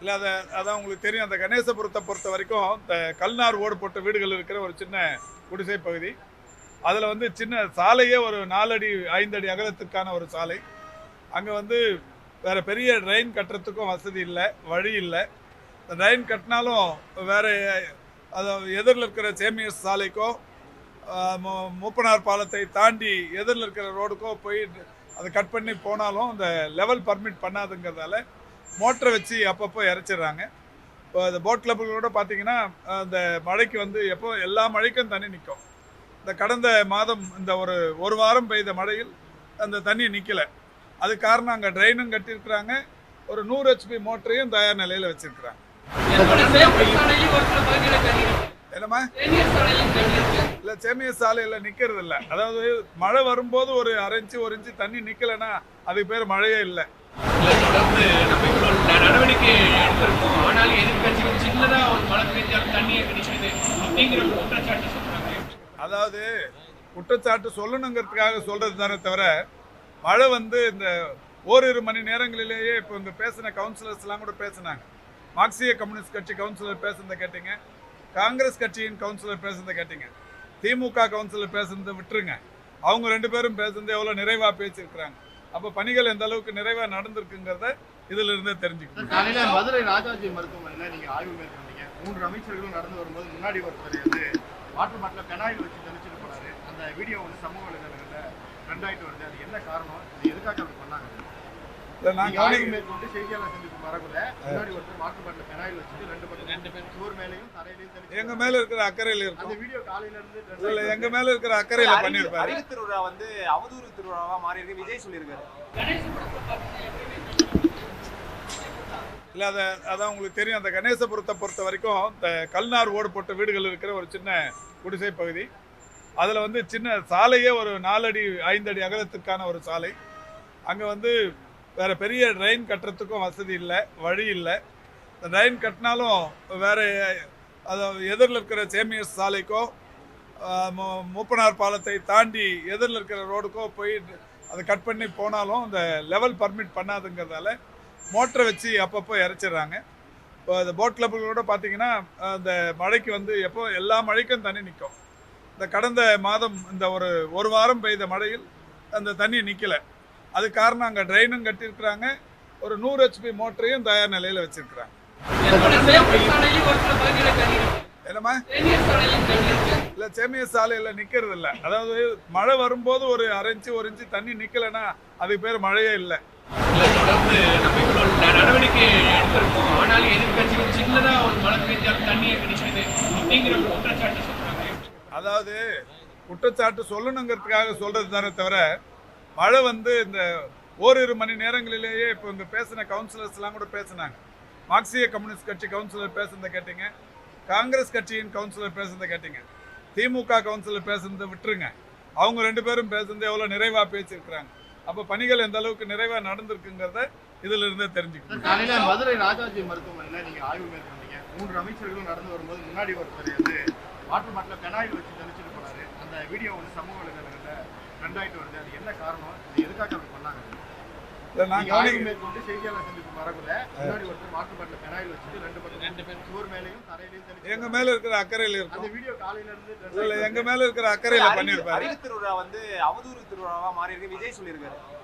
இல்லை அதை அதான் உங்களுக்கு தெரியும். அந்த கணேசபுரத்தை பொறுத்த வரைக்கும் இந்த கல்நார் ஓடு போட்ட வீடுகள் இருக்கிற ஒரு சின்ன குடிசை பகுதி. அதில் வந்து சின்ன சாலையே ஒரு நாலடி ஐந்தடி அகலத்துக்கான ஒரு சாலை. அங்கே வந்து வேறு பெரிய ட்ரெயின் கட்டுறதுக்கும் வசதி இல்லை வழி இல்லை. ட்ரெயின் கட்டினாலும் வேறு அதை எதிரில் இருக்கிற சேமியஸ் சாலைக்கோ மூப்பனார் பாலத்தை தாண்டி எதிரில் இருக்கிற ரோடுக்கோ போய் அதை கட் பண்ணி போனாலும் அந்த லெவல் பர்மிட் பண்ணாதுங்கிறதால மோட்டரை வச்சு அப்பப்போ இறச்சிடுறாங்க. இப்போ இந்த போட் கிளப்புகளோட பார்த்தீங்கன்னா அந்த மழைக்கு வந்து எப்போ எல்லா மழைக்கும் தண்ணி நிற்கும். இந்த கடந்த மாதம் இந்த ஒரு ஒரு வாரம் பெய்த மழையில் அந்த தண்ணி நிற்கலை அது காரணம் அங்கே ட்ரெயினும் கட்டியிருக்கிறாங்க. ஒரு நூறு ஹெச்பி மோட்டரையும் தயார் நிலையில் வச்சிருக்கிறாங்க. என்னம்மா? இல்லை சேமிய சாலையில் நிற்கிறது இல்லை. அதாவது மழை வரும்போது ஒரு அரை இன்ச்சு ஒரு இன்ச்சு தண்ணி நிற்கலைன்னா அதுக்கு பேர் மழையே இல்லை. நடவடிக்கை எடுத்திருக்கும். ஆனால் எதிர்கட்சிகள் சின்னதாக ஒரு மழை பெஞ்சாலும் தண்ணியை கிடைக்கிறது அப்படிங்கிற ஒரு குற்றச்சாட்டு சொல்றாங்க. அதாவது குற்றச்சாட்டு சொல்லணுங்கிறதுக்காக சொல்றது தானே தவிர மழை வந்து இந்த ஓரிரு மணி நேரங்களிலேயே இப்போ இந்த பேசின கவுன்சிலர்ஸ்லாம் கூட பேசினாங்க. மார்க்சிய கம்யூனிஸ்ட் கட்சி கவுன்சிலர் பேசுனதை கேட்டீங்க. காங்கிரஸ் கட்சியின் கவுன்சிலர் பேசுனதை கேட்டீங்க. திமுக கவுன்சிலர் பேசுனதை விட்டுருங்க. அவங்க ரெண்டு பேரும் பேசுனது எவ்வளோ நிறைவாக பேசியிருக்கிறாங்க. அப்போ பணிகள் எந்த அளவுக்கு நிறைவாக நடந்திருக்குங்கிறத இதுல இருந்தே தெரிஞ்சுக்கணும் காலையில மதுரை ராஜாஜி மருத்துவமனையில நீங்க ஆய்வு மேற்கொண்டீங்க. மூன்று அமைச்சர்களும் நடந்து வரும்போது முன்னாடி ஒருத்தர் வந்து வாட்டர் பாட்டில பெனாயில் வச்சு தெளிச்சிட்டு போனாரு அந்த வீடியோ வந்து சமூக வலைதளங்கள்ல ட்ரெண்ட் ஆயிட்டு வருது. அது என்ன காரணம்? இது எதுக்காக நான் நீங்க ஆய்வு கவனி மேற்கொண்டு செய்தியாளர் சந்திப்பு வரக்குள்ள முன்னாடி ஒருத்தர் வாட்டர் பாட்டில பெனாயில் வச்சுட்டு ரெண்டு பக்கம் ரெண்டு பேரும். சுவர் மேலையும் தரையிலையும் தெளிச்சு எங்கள் மேலே இருக்கிற அக்கறையில் அந்த இருக்கும் வீடியோ காலையில இருந்து trend இல்லை ஆயிட்டு எங்கள் மேலே இருக்கிற அக்கறையில் பண்ணியிருப்பாரு. அறிவு திருவிழா வந்து அவதூறு திருவிழாவா மாறி இருக்கு விஜய் சொல்லியிருக்காரு. இல்லை அதை அதான் உங்களுக்கு தெரியும். அந்த கணேசபுரத்தை பொறுத்த வரைக்கும் இந்த கல்நார் ஓடு போட்ட வீடுகள் இருக்கிற ஒரு சின்ன குடிசை பகுதி. அதில் வந்து சின்ன சாலையே ஒரு நாலடி ஐந்தடி அகலத்துக்கான ஒரு சாலை. அங்கே வந்து வேற பெரிய ட்ரெயின் கட்டுறதுக்கும் வசதி இல்லை வழி இல்லை. இந்த ட்ரெயின் கட்டினாலும் வேறு அதாவது எதிரில் இருக்கிற சேமியஸ் சாலைக்கோ மூப்பனார் பாலத்தை தாண்டி எதிரில் இருக்கிற ரோடுக்கோ போய் அதை கட் பண்ணி போனாலும் அந்த லெவல் பர்மிட் பண்ணாதுங்கிறதால மோட்டரை வச்சு அப்பப்போ இறைச்சிடுறாங்க. இப்போ அந்த போட் கிளப்புகளோட பார்த்தீங்கன்னா அந்த மழைக்கு வந்து எப்போ எல்லா மழைக்கும் தண்ணி நிற்கும் இந்த கடந்த மாதம் இந்த ஒரு ஒரு வாரம் பெய்த மழையில் அந்த தண்ணி நிற்கல அது காரணம் அங்கே ட்ரெயினும் கட்டியிருக்கிறாங்க. ஒரு நூறு ஹெச்பி மோட்டரையும் தயார் நிலையில் வச்சிருக்கிறாங்க. என்னம்மா? இல்லை சேமிய சாலையில் நிற்கிறது இல்லை. அதாவது மழை வரும்போது ஒரு அரை இன்ச்சு ஒரு இன்ச்சு தண்ணி நிற்கலைன்னா அதுக்கு பேர் மழையே இல்லை. நடவடிக்கை எடுத்திருக்கோம். ஆனாலும் எதிர்கட்சிகள் சின்னதா ஒரு மழை தண்ணியை அப்படிங்கிற குற்றச்சாட்டு சொல்றாங்க. அதாவது குற்றச்சாட்டு சொல்லணுங்கிறதுக்காக சொல்றது தானே தவிர மழை வந்து இந்த ஓரிரு மணி நேரங்களிலேயே இப்போ இங்கே பேசின கவுன்சிலர்ஸ்லாம் கூட பேசினாங்க. மார்க்சிய கம்யூனிஸ்ட் கட்சி கவுன்சிலர் பேசுனதை கேட்டீங்க. காங்கிரஸ் கட்சியின் கவுன்சிலர் பேசுனதை கேட்டீங்க. திமுக கவுன்சிலர் பேசுனதை விட்டுருங்க. அவங்க ரெண்டு பேரும் பேசுனது எவ்வளோ நிறைவாக பேசியிருக்கிறாங்க. அப்போ பணிகள் எந்த அளவுக்கு நிறைவாக நடந்திருக்குங்கிறத இதில் இருந்தே தெரிஞ்சுக்கணும் மதுரை ராஜாஜி மருத்துவமனையில் நீங்கள் ஆய்வு மேற்கொண்டீங்க. மூன்று அமைச்சர்களும் நடந்து வரும்போது முன்னாடி ஒருத்தர் வந்து வாட்டர் பாட்டில பெனாயில் வச்சு தெளிச்சிட்டு போனார். அந்த வீடியோ வந்து சமூக வலைதளங்களில் ட்ரெண்ட் ஆயிட்டு வருது. அது என்ன காரணம்? இது எதுக்காக அப்படி பண்ணாங்க? எங்கள் மேலே இருக்கிற அக்கறையில் அந்த இருக்கும். வீடியோ காலையில இருந்து trend இல்லை ஆயிட்டு எங்கள் மேலே இருக்கிற அக்கறையில் திருவிழா வந்து அவதூறு திருவிழாவா மாறி இருக்கு விஜய் சொல்லியிருக்காரு.